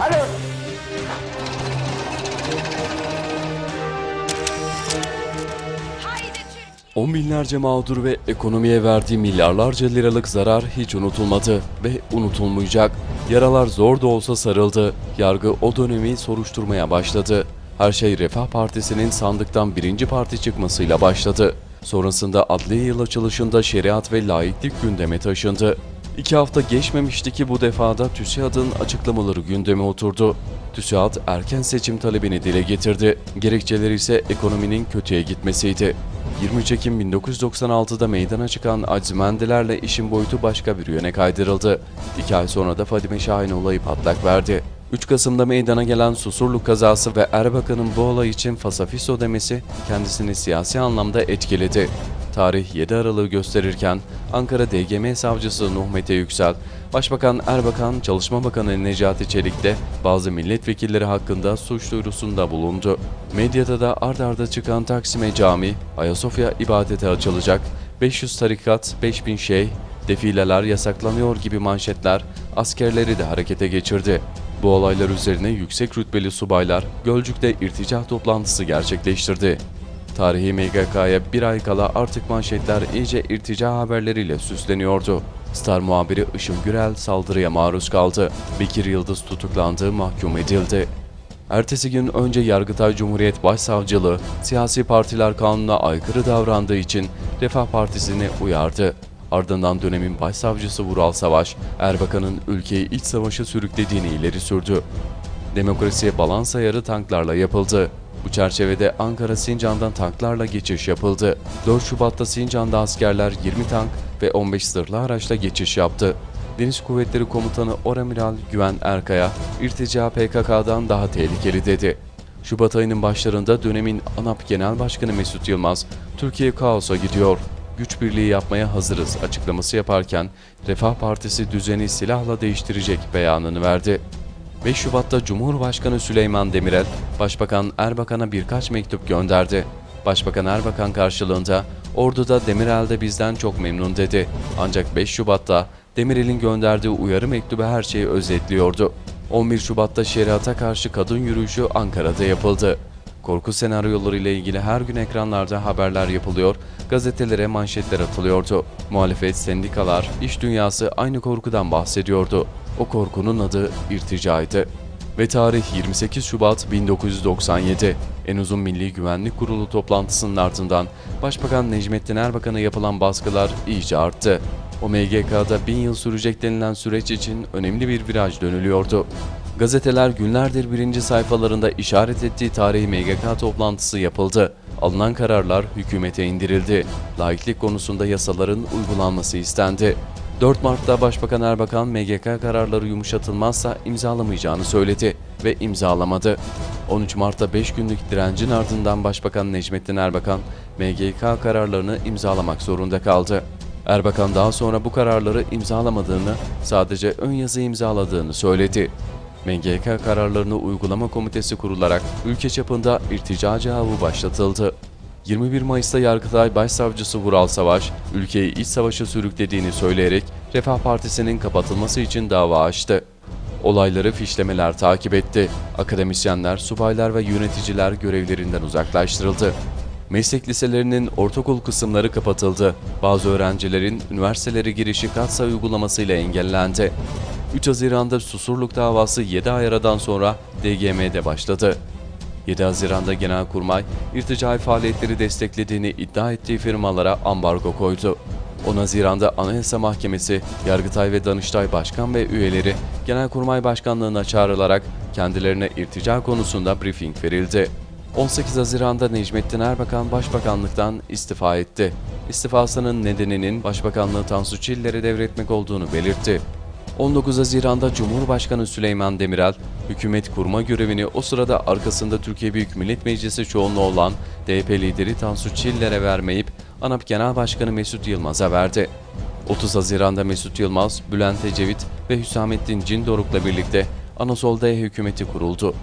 Alo. On binlerce mağdur ve ekonomiye verdiği milyarlarca liralık zarar hiç unutulmadı ve unutulmayacak. Yaralar zor da olsa sarıldı. Yargı o dönemi soruşturmaya başladı. Her şey Refah Partisi'nin sandıktan birinci parti çıkmasıyla başladı. Sonrasında adliye yıl açılışında şeriat ve laiklik gündeme taşındı. İki hafta geçmemişti ki bu defada TÜSİAD'ın açıklamaları gündeme oturdu. TÜSİAD erken seçim talebini dile getirdi. Gerekçeleri ise ekonominin kötüye gitmesiydi. 23 Ekim 1996'da meydana çıkan Acimendilerle işin boyutu başka bir yöne kaydırıldı. İki ay sonra da Fadime Şahin olayı patlak verdi. 3 Kasım'da meydana gelen Susurluk kazası ve Erbakan'ın bu olay için fasafiso demesi kendisini siyasi anlamda etkiledi. Tarih 7 Aralık'ı gösterirken Ankara DGM savcısı Nuh Mete Yüksel, Başbakan Erbakan, Çalışma Bakanı Necati Çelik de bazı milletvekilleri hakkında suç duyurusunda bulundu. Medyada da ard arda çıkan Taksim'e cami, Ayasofya ibadete açılacak, 500 tarikat, 5000 şeyh, defileler yasaklanıyor gibi manşetler askerleri de harekete geçirdi. Bu olaylar üzerine yüksek rütbeli subaylar Gölcük'te irtica toplantısı gerçekleştirdi. Tarihi MGK'ya bir ay kala artık manşetler iyice irtica haberleriyle süsleniyordu. Star muhabiri Işıl Gürel saldırıya maruz kaldı. Bekir Yıldız tutuklandı, mahkum edildi. Ertesi gün önce Yargıtay Cumhuriyet Başsavcılığı siyasi partiler kanuna aykırı davrandığı için Refah Partisi'ni uyardı. Ardından dönemin başsavcısı Vural Savaş, Erbakan'ın ülkeyi iç savaşa sürüklediğini ileri sürdü. Demokrasiye balans ayarı tanklarla yapıldı. Çerçevede Ankara Sincan'dan tanklarla geçiş yapıldı. 4 Şubat'ta Sincan'da askerler 20 tank ve 15 zırhlı araçla geçiş yaptı. Deniz Kuvvetleri Komutanı Oramiral Güven Erkaya, irtica PKK'dan daha tehlikeli dedi. Şubat ayının başlarında dönemin ANAP Genel Başkanı Mesut Yılmaz, Türkiye kaosa gidiyor, güç birliği yapmaya hazırız açıklaması yaparken Refah Partisi düzeni silahla değiştirecek beyanını verdi. 5 Şubat'ta Cumhurbaşkanı Süleyman Demirel, Başbakan Erbakan'a birkaç mektup gönderdi. Başbakan Erbakan karşılığında orduda Demirel de bizden çok memnun dedi. Ancak 5 Şubat'ta Demirel'in gönderdiği uyarı mektubu her şeyi özetliyordu. 11 Şubat'ta şeriata karşı kadın yürüyüşü Ankara'da yapıldı. Korku senaryoları ile ilgili her gün ekranlarda haberler yapılıyor, gazetelere manşetler atılıyordu. Muhalefet, sendikalar, iş dünyası aynı korkudan bahsediyordu. O korkunun adı irticaydı. Ve tarih 28 Şubat 1997. En uzun Milli Güvenlik Kurulu toplantısının ardından Başbakan Necmettin Erbakan'a yapılan baskılar iyice arttı. O MGK'da bin yıl sürecek denilen süreç için önemli bir viraj dönülüyordu. Gazeteler günlerdir birinci sayfalarında işaret ettiği tarihi MGK toplantısı yapıldı. Alınan kararlar hükümete indirildi. Laiklik konusunda yasaların uygulanması istendi. 4 Mart'ta Başbakan Erbakan MGK kararları yumuşatılmazsa imzalamayacağını söyledi ve imzalamadı. 13 Mart'ta 5 günlük direncin ardından Başbakan Necmettin Erbakan MGK kararlarını imzalamak zorunda kaldı. Erbakan daha sonra bu kararları imzalamadığını, sadece ön yazı imzaladığını söyledi. MGK kararlarını uygulama komitesi kurularak ülke çapında irticacı avı başlatıldı. 21 Mayıs'ta Yargıtay Başsavcısı Vural Savaş, ülkeyi iç savaşa sürüklediğini söyleyerek Refah Partisi'nin kapatılması için dava açtı. Olayları fişlemeler takip etti. Akademisyenler, subaylar ve yöneticiler görevlerinden uzaklaştırıldı. Meslek liselerinin ortaokul kısımları kapatıldı. Bazı öğrencilerin üniversitelere girişi katsa uygulamasıyla engellendi. 3 Haziran'da Susurluk davası 7 ay aradan sonra DGM'de başladı. 7 Haziran'da Genelkurmay, irticai faaliyetleri desteklediğini iddia ettiği firmalara ambargo koydu. 10 Haziran'da Anayasa Mahkemesi, Yargıtay ve Danıştay Başkan ve üyeleri Genelkurmay Başkanlığı'na çağrılarak kendilerine irtica konusunda briefing verildi. 18 Haziran'da Necmettin Erbakan Başbakanlıktan istifa etti. İstifasının nedeninin Başbakanlığı Tansu Çiller'e devretmek olduğunu belirtti. 19 Haziran'da Cumhurbaşkanı Süleyman Demirel, hükümet kurma görevini o sırada arkasında Türkiye Büyük Millet Meclisi çoğunluğu olan DP lideri Tansu Çiller'e vermeyip ANAP Genel Başkanı Mesut Yılmaz'a verdi. 30 Haziran'da Mesut Yılmaz, Bülent Ecevit ve Hüsamettin Cindoruk'la birlikte Anasol'da hükümeti kuruldu.